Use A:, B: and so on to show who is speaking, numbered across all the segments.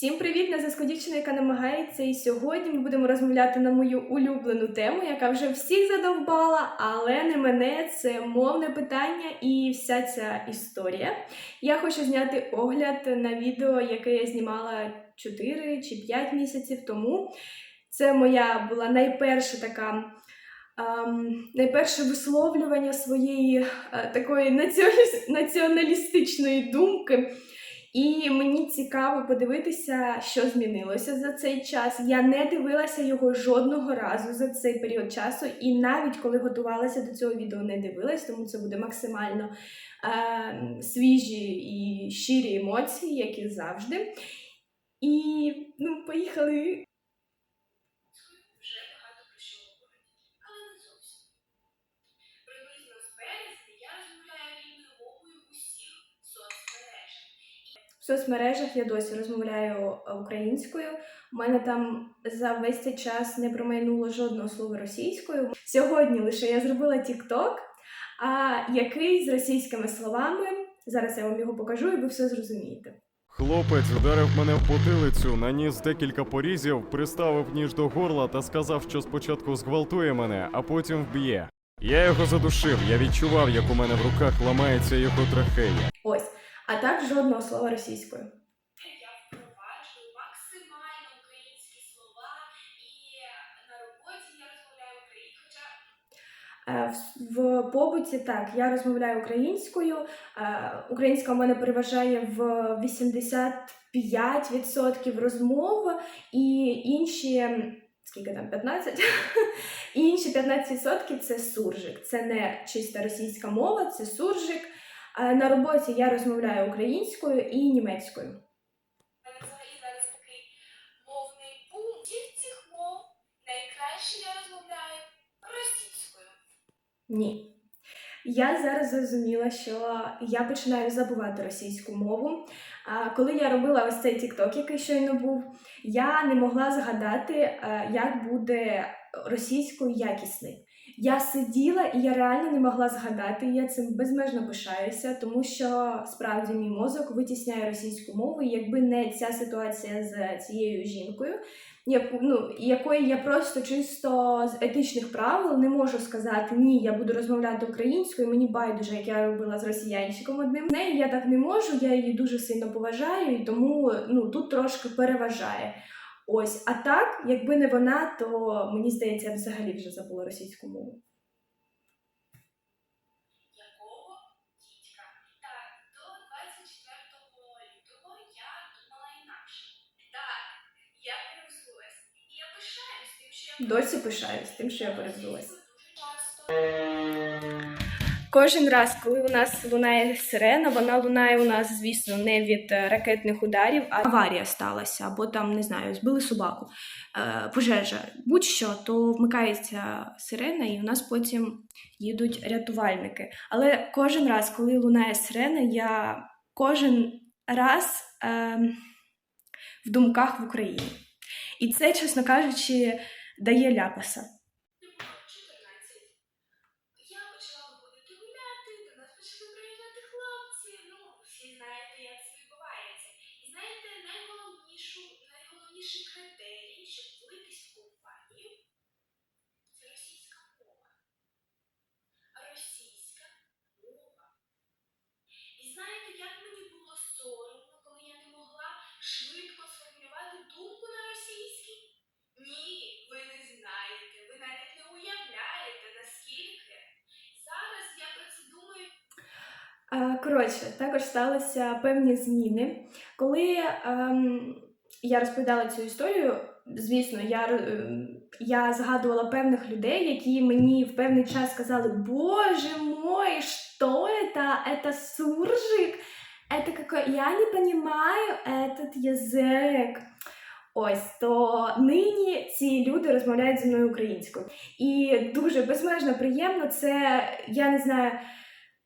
A: Всім привіт! На зв'язку дівчина, яка намагається. І сьогодні ми будемо розмовляти на мою улюблену тему, яка вже всіх задовбала, але не мене. Це мовне питання і вся ця історія. Я хочу зняти огляд на відео, яке я знімала 4 чи 5 місяців тому. Це моя була найперша така. ем, найперше висловлювання своєї е, такої націоналістичної думки. І мені цікаво подивитися, що змінилося за цей час. Я не дивилася його жодного разу за цей період часу, і навіть коли готувалася до цього відео, не дивилась, тому це буде максимально е, свіжі і щирі емоції, як і завжди. І ну, поїхали.
B: вже багато про що говорить, але не зовсім. Приблизно з березня я розмовляю рідною мовою в усіх соцмережах.
A: В соцмережах я досі розмовляю е, українською. У мене там за весь цей час не промайнуло жодного слова російською. Сьогодні лише я зробила TikTok, а який з російськими словами. Зараз я вам його покажу, і ви все зрозумієте.
C: Хлопець вдарив мене в потилицю, наніс декілька порізів, приставив ніж до горла та сказав, що спочатку зґвалтує мене, а потім вб'є. Я його задушив, я відчував, як у мене в руках ламається його трахея.
A: Ось. А так жодного слова російською.
B: Я впроваджую максимально українські слова і на роботі я розмовляю українською.
A: Е, В, в побуті так, я розмовляю українською. Е, Українська у мене переважає в 85% розмов, і інші. Скільки там 15? І інші 15% це суржик. Це не чиста російська мова, це суржик. На роботі я розмовляю українською і німецькою.
B: взагалі зараз такий мовний бум. Всіх цих мов найкраще я розмовляю російською.
A: Ні. Я зараз зрозуміла, що я починаю забувати російську мову. А коли я робила ось цей TikTok, який щойно був, я не могла згадати, е, як буде російською якісний. Я сиділа і я реально не могла згадати. Я цим безмежно пишаюся, тому що справді мій мозок витісняє російську мову. Якби не ця ситуація з цією жінкою, яку, ну, якої я просто чисто з етичних правил не можу сказати ні, я буду розмовляти українською, мені байдуже, як я робила з росіянчиком одним. З нею я так не можу, я її дуже сильно поважаю, і тому ну, тут трошки переважає. Ось, а так, якби не вона, то мені здається, я взагалі вже забула російську мову.
B: Якого дідька? Так, до 24 лютого я думала інакше. Так, я перевзулась. І я пишаюсь тим, що я
A: Досі пишаюсь тим, що я перевзулась. Кожен раз, коли у нас лунає сирена, вона лунає у нас, звісно, не від е, ракетних ударів, а аварія сталася, або там не знаю, збили собаку, е, пожежа, будь-що, то вмикається сирена, і у нас потім їдуть рятувальники. Але кожен раз, коли лунає сирена, я кожен раз е, в думках в Україні. І це, чесно кажучи, дає ляпаса.
B: було 14. Я почала виходити гуляти, до нас почали приїжджати хлопці. Ну, всі знаєте, як це відбувається. І знаєте, найголовнішу, найголовніший критерій, щоб влитись в компанію, це російська мова. Російська мова. І знаєте, як мені було соромно, коли я не могла швидко сформулювати думку на російській? Ні, ви не знаєте, ви навіть не уявляєте, наскільки. Зараз я про це думаю
A: Коротше, також сталися певні зміни. Коли ем, я розповідала цю історію, звісно, я, ем, я згадувала певних людей, які мені в певний час сказали: Боже мой, що це? Это суржик? Это какой? Я не понимаю этот язик. Ось то нині ці люди розмовляють зі мною українською. І дуже безмежно приємно. Це я не знаю.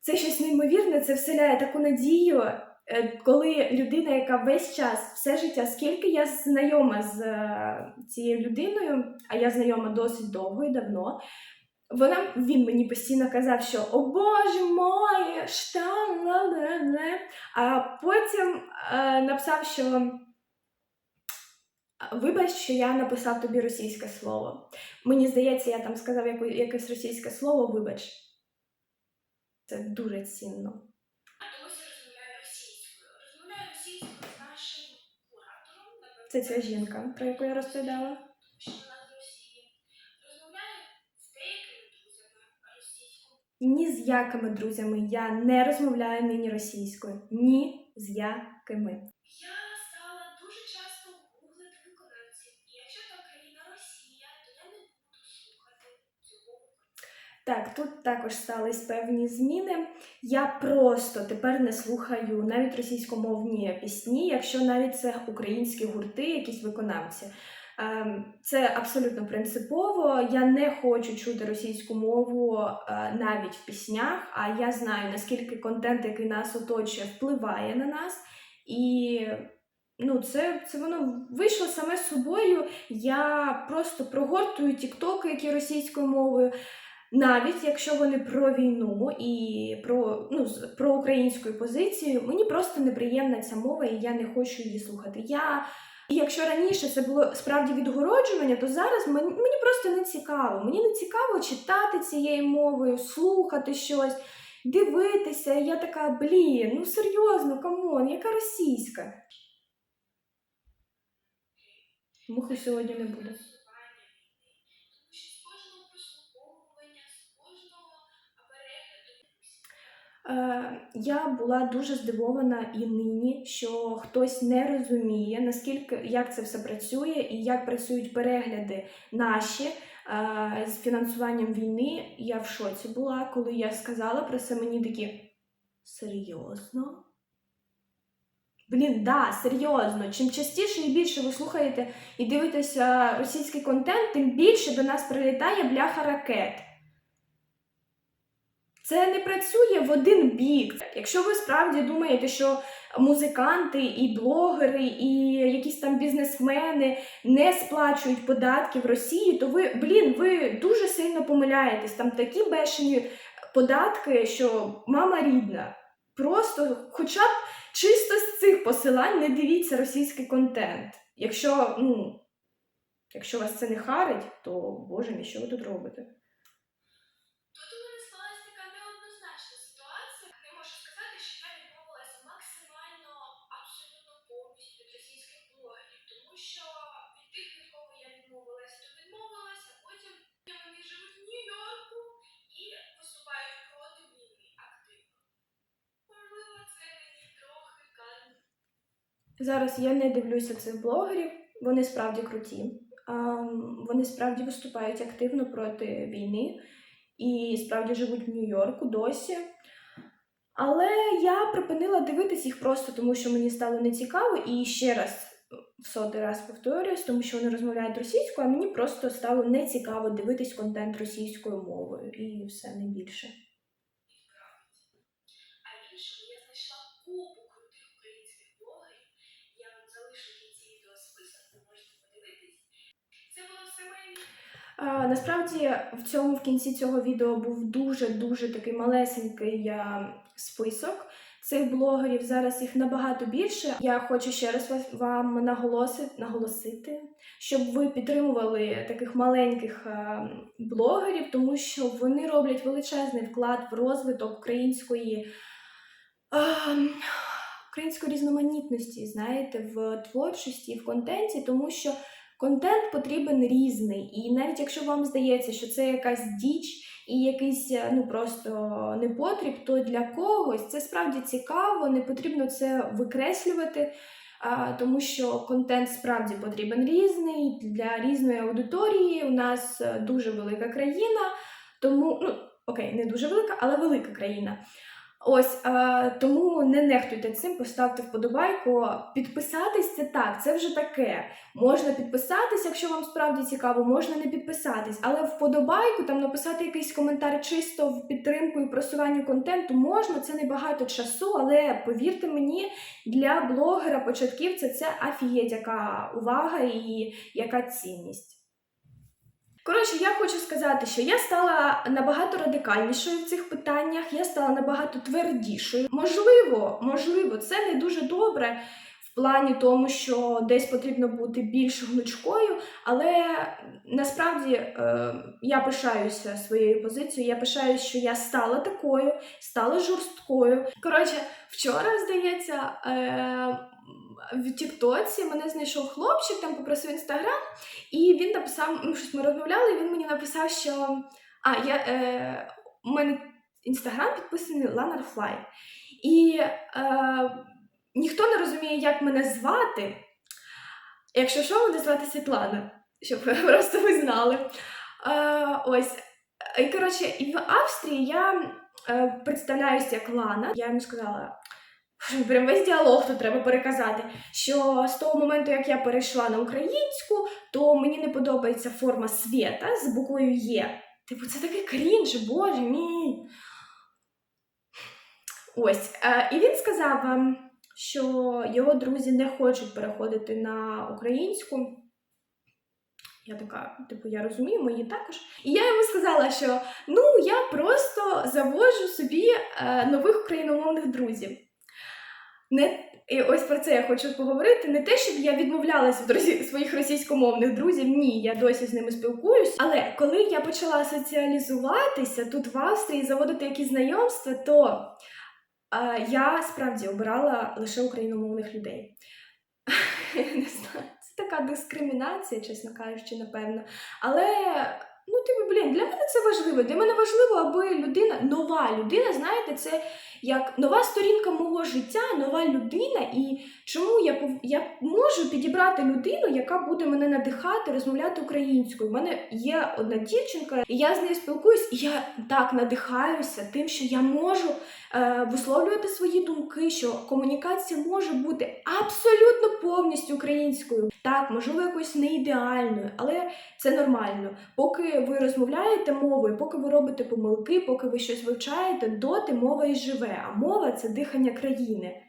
A: Це щось неймовірне, це вселяє таку надію, е, коли людина, яка весь час, все життя, скільки я знайома з е, цією людиною, а я знайома досить довго і давно. Вона він мені постійно казав, що о Боже що ла-ла-ла». а потім е, написав, що Вибач, що я написав тобі російське слово. Мені здається, я там сказав якесь російське слово, вибач. Це дуже цінно.
B: Досі розмовляю російською. Розмовляю російською з нашим куратором, напевно,
A: Це ця жінка, про яку я розповідала. Ні з якими друзями я не розмовляю нині російською. Ні з якими.
B: Я стала дуже часто гуглити виконавців. І якщо там країна Росія, то я не буду слухати цього
A: Так, тут також стались певні зміни. Я просто тепер не слухаю навіть російськомовні пісні, якщо навіть це українські гурти, якісь виконавці. Ем, Це абсолютно принципово. Я не хочу чути російську мову е, навіть в піснях, а я знаю, наскільки контент, який нас оточує, впливає на нас. І ну, це, це воно вийшло саме з собою. Я просто прогортую тіктоки, які російською мовою. Навіть якщо вони про війну і про, ну, про українською позицію, мені просто неприємна ця мова, і я не хочу її слухати. Я, і якщо раніше це було справді відгороджування, то зараз мені, мені просто не цікаво. Мені не цікаво читати цією мовою, слухати щось, дивитися. І я така, блін, ну серйозно, камон, яка російська? Мухи сьогодні не буде. Я була дуже здивована і нині, що хтось не розуміє, наскільки як це все працює і як працюють перегляди наші е, з фінансуванням війни. Я в шоці була, коли я сказала про це, мені такі серйозно? Блін, да, серйозно. Чим частіше і більше ви слухаєте і дивитеся російський контент, тим більше до нас прилітає бляха ракет. Це не працює в один бік. Якщо ви справді думаєте, що музиканти і блогери, і якісь там бізнесмени не сплачують податки в Росії, то ви, блін, ви дуже сильно помиляєтесь. Там такі бешені податки, що мама рідна. Просто, хоча б чисто з цих посилань не дивіться російський контент. Якщо, ну, якщо вас це не харить, то боже мій, що ви тут робите?
B: Тут у мене склалася така неоднозначна ситуація. Не можу сказати, що я відмовилася максимально абсолютно повністю від російських блогерів, тому що від тих, від кого я відмовилася, то відмовилася. Потім вони живуть в Нью-Йорку і виступають проти війни активно. Можливо, це мені трохи карм.
A: Зараз я не дивлюся цих блогерів, вони справді круті. Вони справді виступають активно проти війни і справді живуть в Нью-Йорку досі. Але я припинила дивитись їх просто тому, що мені стало нецікаво, і ще раз в сотий раз повторююсь, тому що вони розмовляють російською, а мені просто стало нецікаво дивитись контент російською мовою, і все не більше. Насправді в цьому в кінці цього відео був дуже дуже такий малесенький список цих блогерів. Зараз їх набагато більше. Я хочу ще раз вам наголосити, наголосити, щоб ви підтримували таких маленьких блогерів, тому що вони роблять величезний вклад в розвиток української. Української різноманітності, знаєте, в творчості, в контенті, тому що Контент потрібен різний, і навіть якщо вам здається, що це якась діч і якийсь е, ну просто непотріб, то для когось це справді цікаво, не потрібно це викреслювати, а, тому що контент справді потрібен різний для різної аудиторії. У нас е, дуже велика країна, тому ну окей, не дуже велика, але велика країна. Ось тому не нехтуйте цим, поставте вподобайку. Підписатись це так, це вже таке. Можна підписатись, якщо вам справді цікаво, можна не підписатись, але вподобайку там написати якийсь коментар чисто в підтримку і просуванню контенту можна. Це небагато часу, але повірте мені, для блогера початківця це афієть, яка увага і яка цінність. Коротше, я хочу сказати, що я стала набагато радикальнішою в цих питаннях, я стала набагато твердішою. Можливо, можливо, це не дуже добре в плані тому, що десь потрібно бути більш гнучкою, але насправді е, я пишаюся своєю позицією. Я пишаюся, що я стала такою, стала жорсткою. Коротше, вчора, здається, е, в Тіктоці мене знайшов хлопчик, там попросив інстаграм, і він написав, ну, щось ми розмовляли, і він мені написав, що а, я, е, у мене інстаграм підписаний Флай. І е, ніхто не розуміє, як мене звати. Якщо що, мене звати Світлана, щоб просто ви знали. Е, ось. І коротше, і в Австрії я е, представляюся як Лана. Я йому сказала, прям весь діалог тут треба переказати. Що з того моменту, як я перейшла на українську, то мені не подобається форма світа з буквою Є. Типу, це такий крінж, боже мій. Ось. Е, і він сказав, що його друзі не хочуть переходити на українську. Я така, типу, я розумію, мої також. І я йому сказала, що ну я просто заводжу собі е, нових україномовних друзів. Не, і ось про це я хочу поговорити. Не те, щоб я відмовлялася від своїх російськомовних друзів, ні, я досі з ними спілкуюсь. Але коли я почала соціалізуватися тут в Австрії, заводити якісь знайомства, то е, я справді обирала лише україномовних людей. Не знаю, це така дискримінація, чесно кажучи, напевно. Але. Ну, типу, блін, для мене це важливо. Для мене важливо, аби людина, нова людина, знаєте, це як нова сторінка мого життя, нова людина. І чому я я можу підібрати людину, яка буде мене надихати, розмовляти українською. У мене є одна дівчинка, і я з нею спілкуюсь, і я так надихаюся тим, що я можу е, висловлювати свої думки, що комунікація може бути абсолютно повністю українською. Так, можливо, якоюсь не ідеальною, але це нормально. Поки ви розмовляєте мовою, поки ви робите помилки, поки ви щось вивчаєте, доти мова і живе. А мова це дихання країни.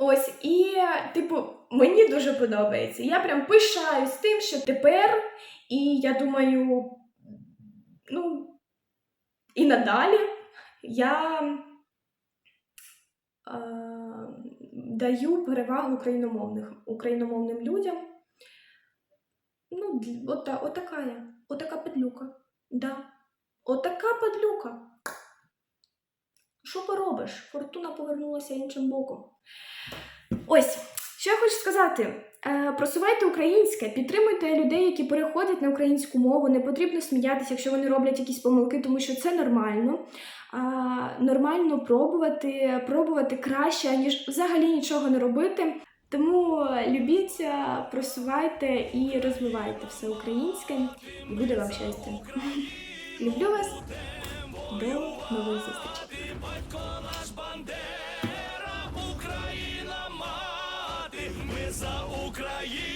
A: Ось, і, типу, мені дуже подобається. Я прям пишаюсь тим, що тепер, і я думаю, ну, і надалі я е, даю перевагу україномовних, україномовним людям. Ну, ота, отака я, отака падлюка. Да. Отака падлюка. Що поробиш? Фортуна повернулася іншим боком. Ось, що я хочу сказати. Е, просувайте українське, підтримуйте людей, які переходять на українську мову. Не потрібно сміятися, якщо вони роблять якісь помилки, тому що це нормально. Нормально пробувати, пробувати краще, ніж взагалі нічого не робити. Тому любіться, просувайте і розвивайте все українське, і буде вам щастя. Люблю вас. До нових зустрічей.
D: Україна мати, ми за Україну